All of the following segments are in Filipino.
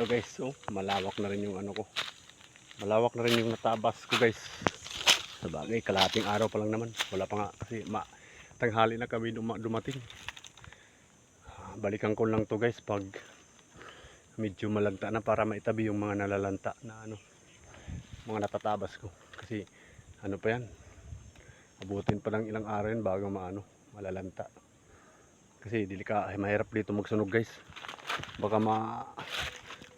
Ito guys, so malawak na rin yung ano ko. Malawak na rin yung natabas ko guys. Sa bagay, kalahating araw pa lang naman. Wala pa nga kasi ma tanghali na kami duma- dumating. Ah, Balikan ko lang to guys pag medyo malagta na para maitabi yung mga nalalanta na ano mga natatabas ko kasi ano pa yan abutin pa lang ilang araw yan bago maano malalanta kasi dilika ay mahirap dito magsunog guys baka ma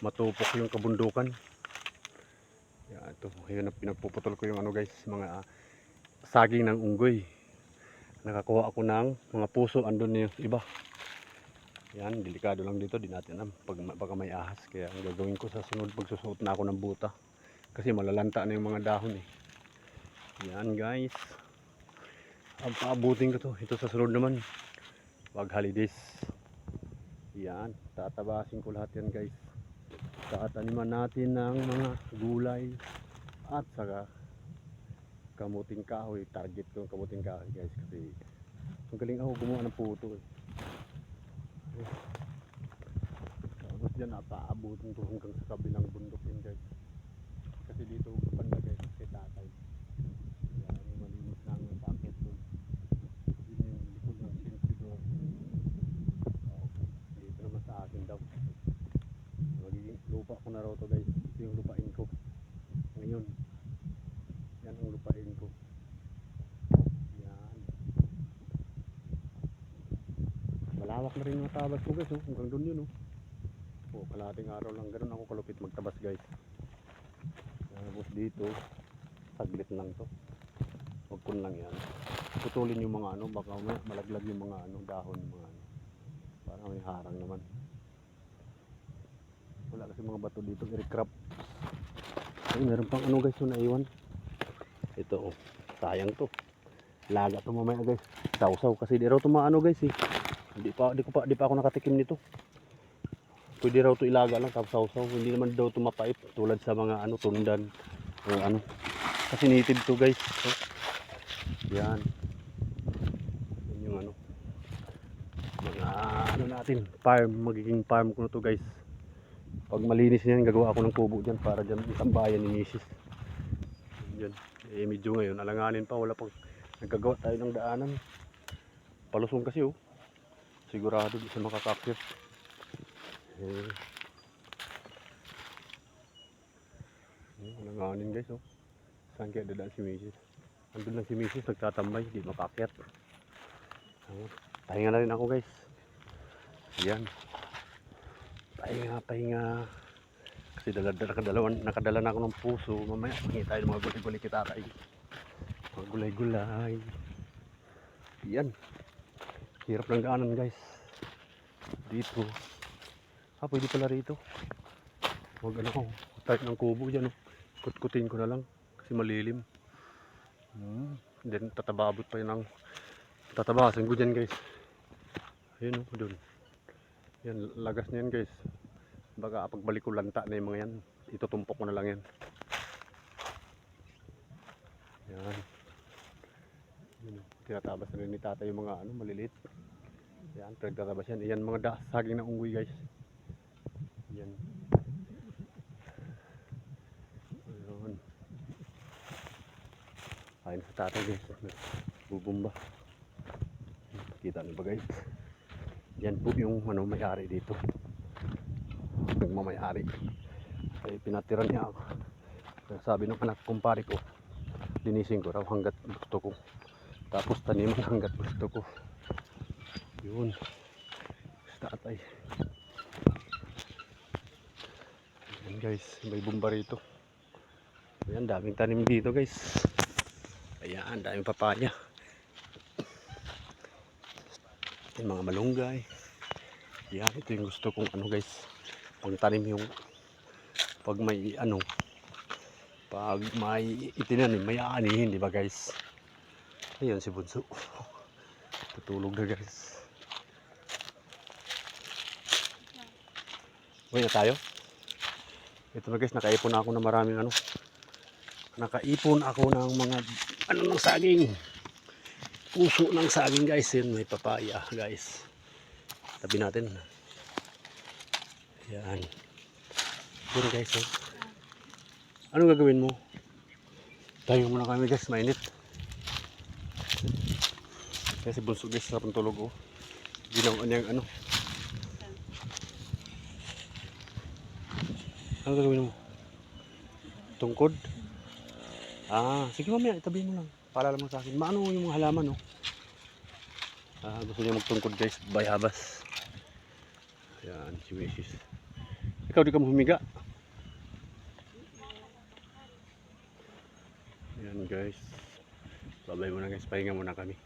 matupok yung kabundukan. Yan ito. Yun ang pinagpuputol ko yung ano guys mga ah, saging ng unggoy. Nakakuha ako ng mga puso andun yung iba. Yan delikado lang dito di natin alam. Pag baka may ahas kaya ang gagawin ko sa sunod pagsusuot na ako ng buta. Kasi malalanta na yung mga dahon eh. Yan guys. Ang paabutin ko to ito sa sunod naman. Wag holidays. Yan tatabasin ko lahat yan guys tataniman natin ng mga gulay at saka kamuting kahoy. Target ko yung kamuting kahoy guys kasi ang galing ako gumawa ng puto eh. Tapos dyan napaabutin to hanggang sa kabilang bundok yun guys. Kasi dito banda guys kay tatay. Yung malinis na ang packet doon yun yung likod ng sentidor oh, dito naman sa akin daw magiging lupa ko na raw to guys. Ito yung lupain ko. Ngayon. Yan ang lupain ko. Yan. Malawak na rin yung tabas ko guys oh. hanggang doon yun oh. oh kalating araw lang. Ganun ako kalupit magtabas guys. Tapos dito. Saglit lang to. Huwag kun lang yan. Putulin yung mga ano. Baka malaglag yung mga ano dahon mga ano. Para may harang naman wala kasi mga bato dito aircraft ay meron pang ano guys yung naiwan. Ito oh sayang to. Laga to mamaya guys. Sausaw kasi di raw to maano guys eh. Hindi pa di ko pa di pa ako nakatikim nito. Pwede raw to ilaga lang tapos sausaw. Hindi naman daw to mapait tulad sa mga ano tundan o ano. Kasi native to guys. So, yan yung ano. Mga ano natin farm magiging farm ko na to guys pag malinis yan gagawa ako ng kubo dyan para dyan isang bayan ni misis. Dyan eh medyo ngayon alanganin pa. Wala pang nagagawa tayo ng daanan. Palusong kasi oh. Sigurado di siya makakakit. Eh. Eh, alanganin guys oh. Saan kaya dadaan si misis? Andun lang si misis nagtatambay di makakit. Oh, pahinga na rin ako guys. Yan pahinga pahinga. Kasi dala, dala, nakadala, na ako ng puso. Mamaya pangi tayo ng mga gulay-gulay kita kay mga gulay-gulay. Yan. Hirap ng daanan guys. Dito. Ah pwede pala rito. Huwag ano ko type ng kubo dyan oh. kutkutin ko na lang kasi malilim. Hmm. then tatababot pa yun ang tatabasan ko dyan guys. Ayun oh dun yan lagas na yan guys. Baka pagbalik ko lanta na yung mga yan. Itutumpok ko na lang yan. Yan. Oh. tinatabas na rin ni tata yung mga ano maliliit. Yan pinagtatabas yan. Yan mga da, saging na unggoy guys. Yan. Ayun. Ayun sa tata guys. Bubumba. Kita nyo ba guys yan po yung ano may-ari dito. Nagmamayari ay pinatiran niya ako. Sabi ng anak kumpare ko linisin ko raw hanggat gusto ko. Tapos taniman hanggat gusto ko. Yun. Tatay. Yan guys. May bumba rito. Ayan daming tanim dito guys. Ayan daming papaya yan mga malunggay. Yan ito yung gusto kong ano guys. Pang tanim yung pag may ano pag may itinanim may aanihin di ba guys? Ayun si Bunso. Tutulog na guys. Uwi na tayo. Ito na guys nakaipon ako ng maraming ano. Nakaipon ako ng mga ano ng saging puso ng saging guys yun may papaya guys tabi natin yan Doon guys, oh. Anong gagawin mo? Tayo muna kami guys, mainit. Kasi bunso guys, sarap ng tulog oh. Ginawa niya ano. Ano gagawin mo? Tungkod? Ah, sige mamaya, itabi mo lang. Paalala mo sa akin. Maano yung mga halaman oh. Ah, gusto niya magtungkod guys, bayabas. Ayan, si Mrs. Ikaw di ka humiga. Ayan guys. Babay muna guys, pahinga muna kami.